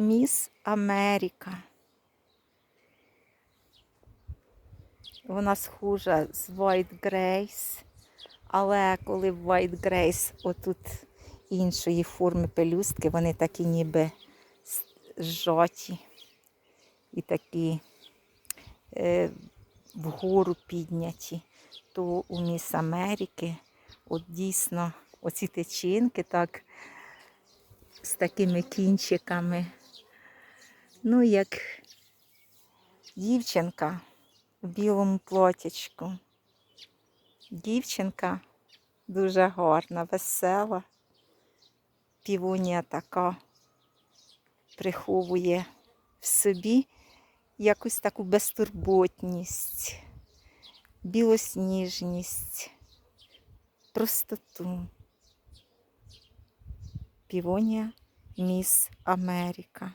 Міс Америка. Вона схожа з White Grace, але коли в White Grace отут іншої форми пелюстки, вони такі ніби зжаті і такі е, вгору підняті, то у Міс Америки от дійсно оці течінки так з такими кінчиками. Ну, як дівчинка в білому плотячку. Дівчинка дуже гарна, весела. Півонія така приховує в собі якусь таку безтурботність, білосніжність, простоту. Півонія Міс Америка.